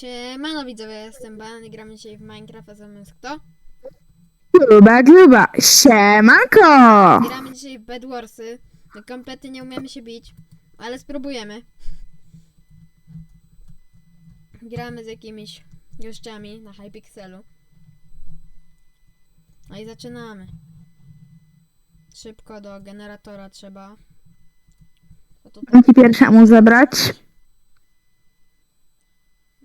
Siemano widzowie, jestem Ban i gramy dzisiaj w Minecraft, a zamiast kto? Gruba, gruba. Siemanko! Gramy dzisiaj w Bed Warsy. No kompletnie nie umiemy się bić, ale spróbujemy. Gramy z jakimiś gościami na Hypixelu. No i zaczynamy. Szybko do generatora trzeba. Bo tutaj, Musi pierwszemu zebrać.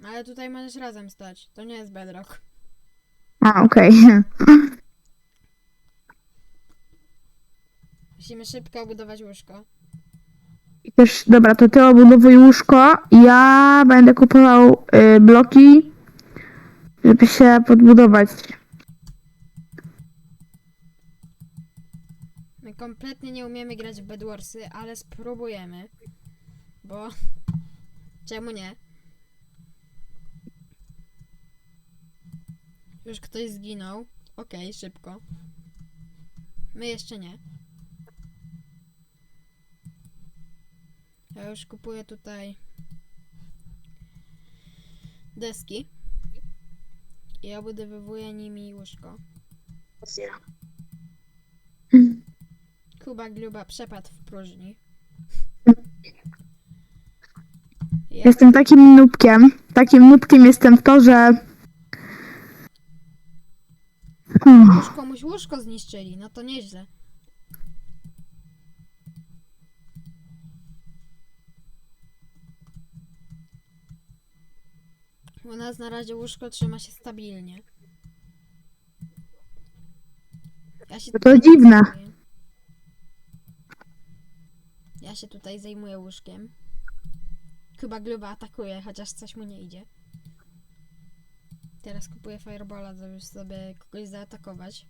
Ale tutaj możesz razem stać. To nie jest bedrock. A, okej. Musimy szybko budować łóżko. I też, dobra, to ty obudowuj łóżko. Ja będę kupował y, bloki, żeby się podbudować. My kompletnie nie umiemy grać w Bedwarsy, ale spróbujemy. Bo czemu nie? Już ktoś zginął. Okej, szybko. My jeszcze nie. Ja już kupuję tutaj deski. I obudowywuję nimi łóżko. Kuba Gluba przepadł w próżni. Jestem takim nubkiem. Takim nubkiem jestem w to, że... Hmm. już komuś łóżko zniszczyli, no to nieźle. U nas na razie łóżko trzyma się stabilnie. Ja się To tutaj nie dziwne. zajmuję. Ja się tutaj zajmuję łóżkiem. Chyba Gluba atakuje, chociaż coś mu nie idzie. Teraz kupuję Firebola, żeby sobie kogoś zaatakować.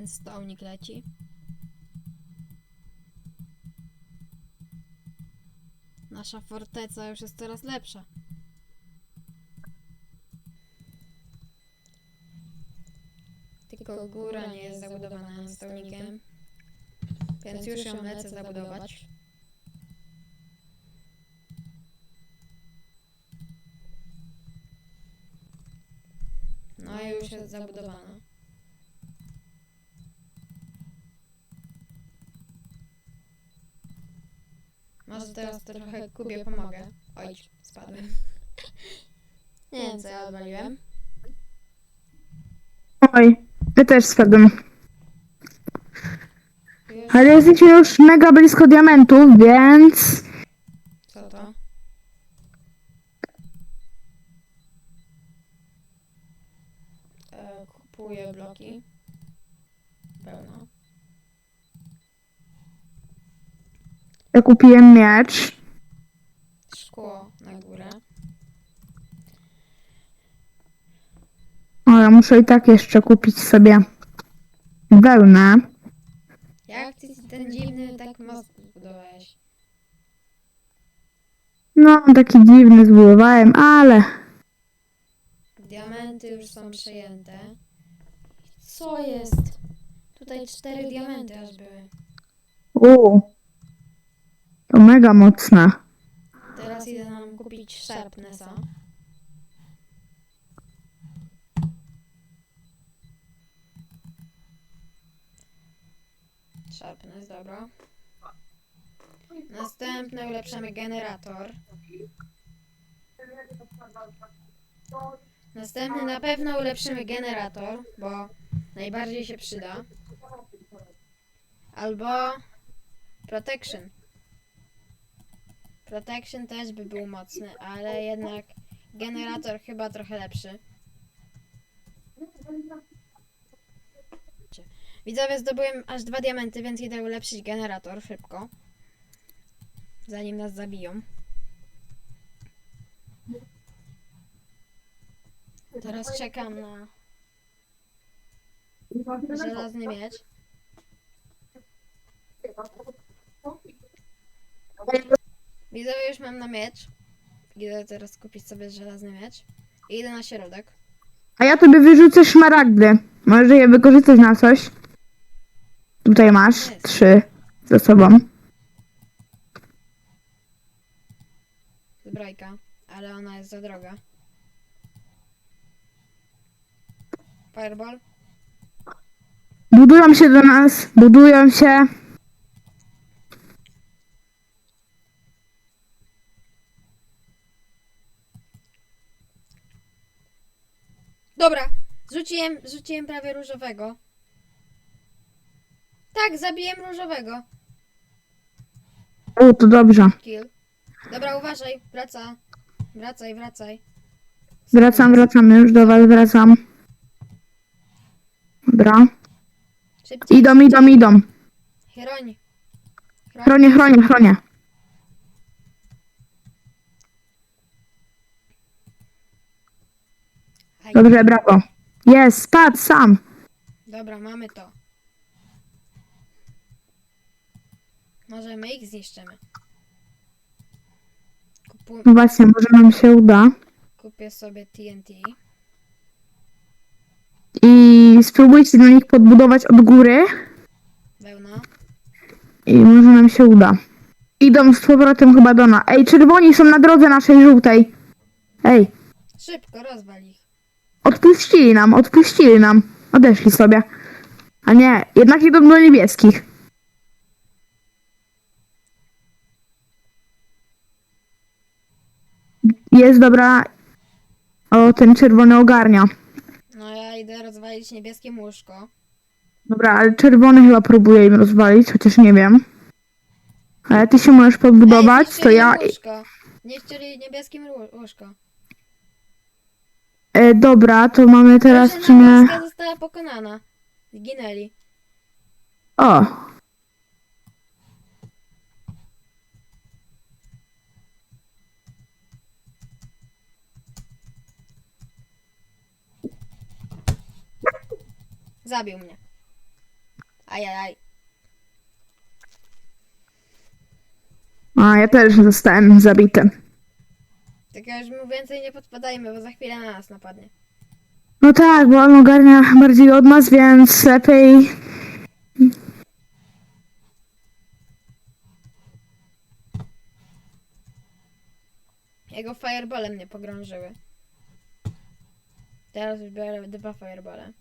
Endstone'ik leci. Nasza forteca już jest coraz lepsza. Tylko góra nie jest zabudowana endstone'ikiem. Więc już ją lecę zabudować. No i już jest zabudowana. Może teraz trochę Kubie pomogę. Oj, spadłem. Nie wiem co ja odwaliłem. Oj, ja też spadłem. Ale jesteśmy już mega blisko diamentu, więc... Co to? E, kupuję bloki. Ja kupiłem miecz. Szkło na górę. O, ja muszę i tak jeszcze kupić sobie wełnę. Jak ty ten dziwny tak most zbudowałeś? No, taki dziwny zbudowałem, ale... Diamenty już są przejęte. Co jest? Tutaj cztery diamenty aż były. Uuu. To mega mocne. Teraz idę nam kupić Sharpnessa. Sharpness, dobra. Następny ulepszamy generator. Następny na pewno ulepszymy generator, bo najbardziej się przyda. Albo protection. Protection też by był mocny, ale jednak generator chyba trochę lepszy. Widzowie, zdobyłem aż dwa diamenty, więc idę ulepszyć generator szybko. Zanim nas zabiją. Teraz czekam na żelazny miecz. Widzowie, już mam na miecz. Idę teraz kupić sobie żelazny miecz. I idę na środek. A ja tobie wyrzucę szmaragdy. Może je wykorzystać na coś. Tutaj masz trzy ze sobą. zbrojka, ale ona jest za droga. Fireball? Budują się do nas, budują się. Dobra, rzuciłem, rzuciłem prawie różowego. Tak, zabiłem różowego. O, to dobrze. Kill. Dobra, uważaj, wraca. Wracaj, wracaj. Wracam, wracam, już do was wracam. Dobra. Szybciej. Idą, idą, idą. Chroń. Chronię, chronię, chronię. Dobrze, brawo. Jest, spadł sam. Dobra, mamy to. Może my ich zniszczymy. Kupu No właśnie, może nam się uda. kupię sobie TNT. I spróbujcie na nich podbudować od góry. Wełna. I może nam się uda. Idą z powrotem chyba do nas. Ej, czerwoni są na drodze naszej żółtej. Ej, Szybko, rozwal ich. Odpuścili nam, odpuścili nam. Odeszli sobie. A nie, jednak idą do niebieskich. Jest dobra. O, ten czerwony ogarnia. No ja idę rozwalić niebieskie łóżko. Dobra, ale czerwony chyba próbuje im rozwalić, chociaż nie wiem. Ale ty się możesz podbudować, Ej, to ja. Łóżko. Niszczyli niebieskim łó- łóżko. E, dobra, to mamy teraz nie. morska została pokonana. Zginęli. O! Zabił mnie. Ajajaj. A, ja też zostałem zabity. Tylko już mu więcej nie podpadajmy, bo za chwilę na nas napadnie. No tak, bo on ogarnia bardziej od nas, więc lepiej. Jego firebole mnie pogrążyły. Teraz już biorę dwa firebole.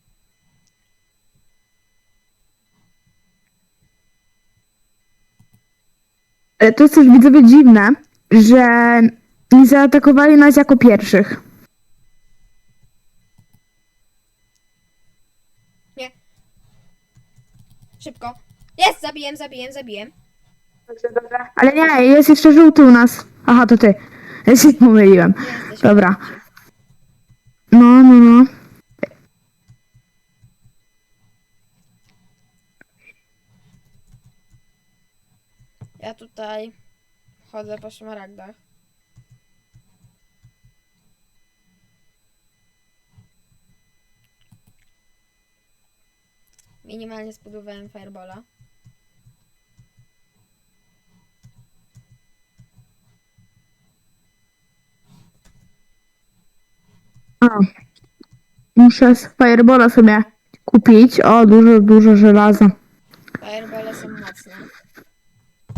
Ale to coś widzowie dziwne, że nie zaatakowali nas jako pierwszych. Szybko. Jest! Zabiłem, zabiłem, zabiłem. Ale nie, jest jeszcze żółty u nas. Aha, to ty. Ja się pomyliłem. Nie jesteś Dobra. No, no, no. Ja tutaj chodzę po szmaragdach. Minimalnie zbudowałem firebola. A. Muszę z Firebola sobie kupić. O, dużo, dużo żelaza. Firebole są mocne.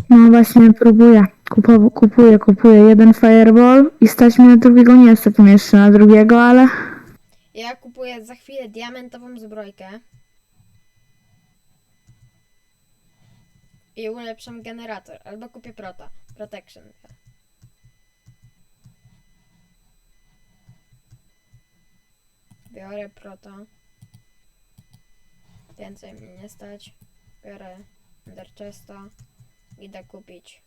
No właśnie, próbuję. Kupow- kupuję, kupuję jeden Fireball i stać mnie na drugiego. Nie mnie jeszcze na drugiego, ale... Ja kupuję za chwilę diamentową zbrojkę. I ulepszam generator. Albo kupię prota. Protection. Biorę prota. Więcej mnie nie stać. Biorę Enderchesta. Idę kupić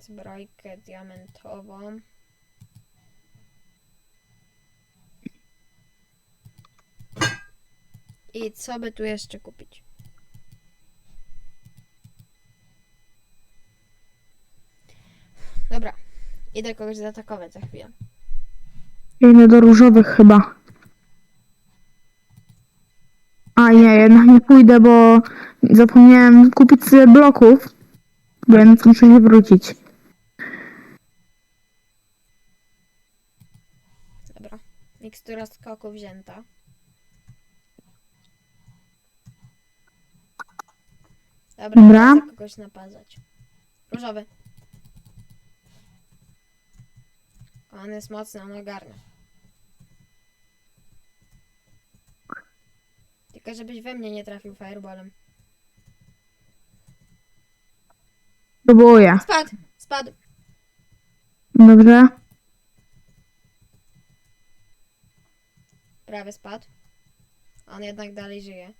zbrojkę diamentową. I co by tu jeszcze kupić? Dobra, idę kogoś zaatakować za chwilę. Idę do różowych chyba. A nie, jednak nie pójdę, bo zapomniałem kupić sobie bloków, więc muszę się wrócić. Dobra, mikstura skoku wzięta. Dobra, Dobra. Kogoś naparzać. Różowy. On jest mocny, on ogarnia. Tylko żebyś we mnie nie trafił fireballem. Próbuję. Spadł! Spadł! Dobrze. Prawie spadł. On jednak dalej żyje.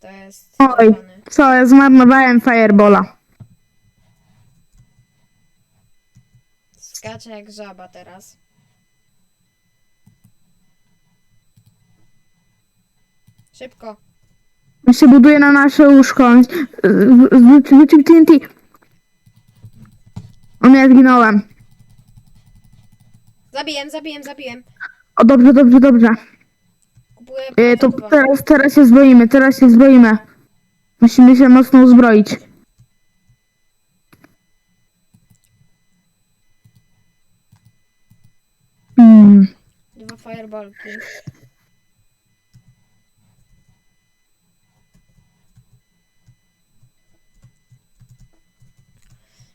To jest Oj. czerwony. Co, ja zmarnowałem Firebola. Skacze jak żaba teraz. Szybko. On się buduje na nasze łóżko. On- z- z- Rzucił TNT. O nie, zginąłem. Zabijem, zabijem, zabijem. O, dobrze, dobrze, dobrze. Kupuję E, to teraz, teraz się zbroimy, teraz się zbroimy. Musimy się mocno uzbroić. Hmm. Dwa fireballki.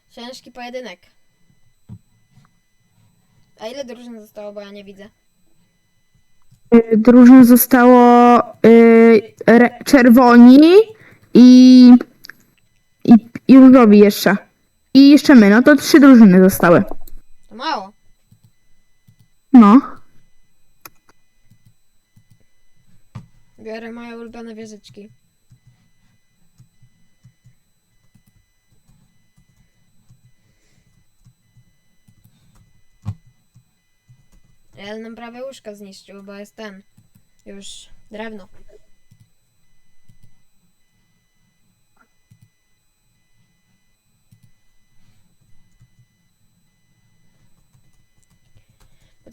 Ciężki pojedynek. A ile drużyn zostało, bo ja nie widzę. Y, Drużyn zostało y, re, czerwoni i, i, i różowi jeszcze. I jeszcze my, no to trzy drużyny zostały. To mało. No. Biorę moje ulubione wieżyczki. Ja nam prawie łóżko zniszczył, bo jest ten. Już drewno.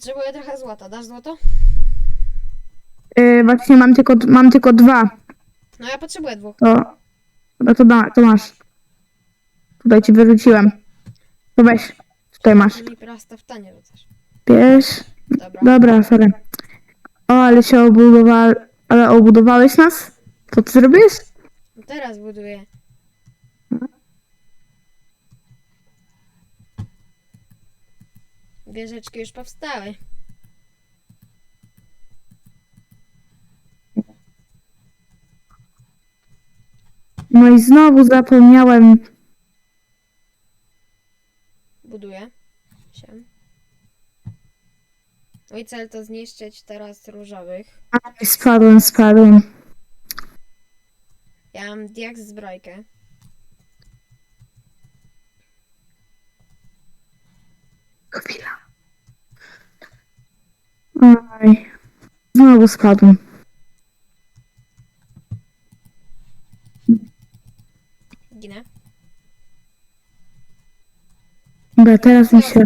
Potrzebuję trochę złota. Dasz złoto? Y, właśnie mam tylko, mam tylko dwa. No ja potrzebuję dwóch. To, no to, da, to masz. Tutaj ci wyrzuciłem. To weź. Tutaj masz. Mi prosto w tanie rzucasz. Bierz. Dobra. Dobra, sorry. O, ale się obudowa... Ale obudowałeś nas? Co ty zrobisz? Teraz buduję. Wieżyczki już powstały. No i znowu zapomniałem. Buduję się. Mój cel to zniszczyć teraz różowych. Aj, Spadłem, spadłem. Ja mam diaks zbrojkę. Chwila. Aj. Znowu spadłem. Ginę. Dobra, teraz mi się...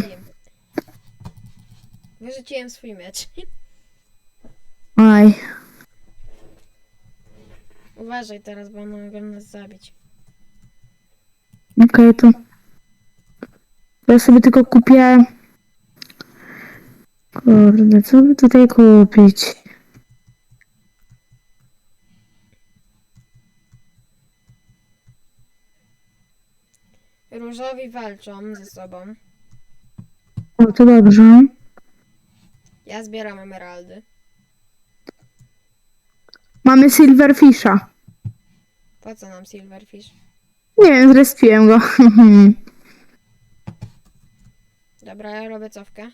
Wyrzuciłem swój miecz. Aj. Uważaj teraz, bo mogą nas zabić. Okej, to Ja sobie tylko kupię... Kurde, co by tutaj kupić? Różowi walczą ze sobą. O, to dobrze. Ja zbieram emeraldy. Mamy Silverfisha. Po co nam silverfish? Nie wiem, zrespiłem go. Dobra, ja robię cofkę.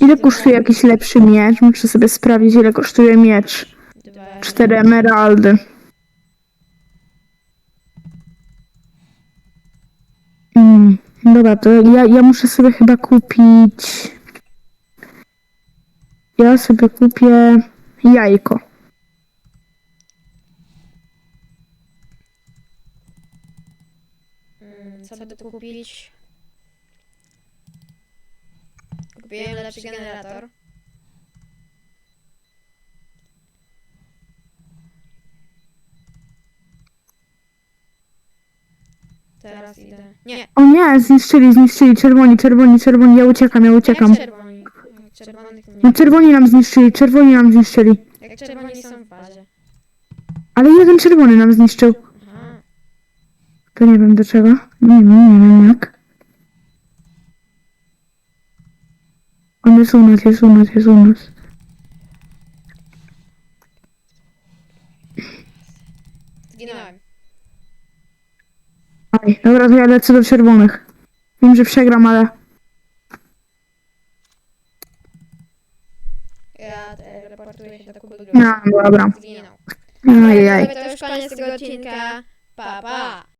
Ile kosztuje jakiś lepszy miecz? Muszę sobie sprawdzić, ile kosztuje miecz. Cztery emeraldy. Mm, dobra, to ja, ja muszę sobie chyba kupić... Ja sobie kupię jajko. Mm, Co by tu kupić? Kupiłem lepszy generator. Teraz idę. Nie, O nie, zniszczyli, zniszczyli, czerwoni, czerwoni, czerwoni, ja uciekam, ja uciekam. jak czerwoni. Jak czerwonych nie. No czerwoni nam zniszczyli, czerwoni nam zniszczyli. Jak czerwoni są w bazie. Ale jeden czerwony nam zniszczył. Aha. To nie wiem do czego. Nie wiem, nie wiem jak. On jest u nas, jest u nas, jest u nas. Zginąłem. Aj, dobra, to ja lecę do czerwonych. Wiem, że przegram, ale... Ja teleportuję się do Kuby No, dobra. Zginął. Ajaj. To już koniec tego odcinka. Pa, pa.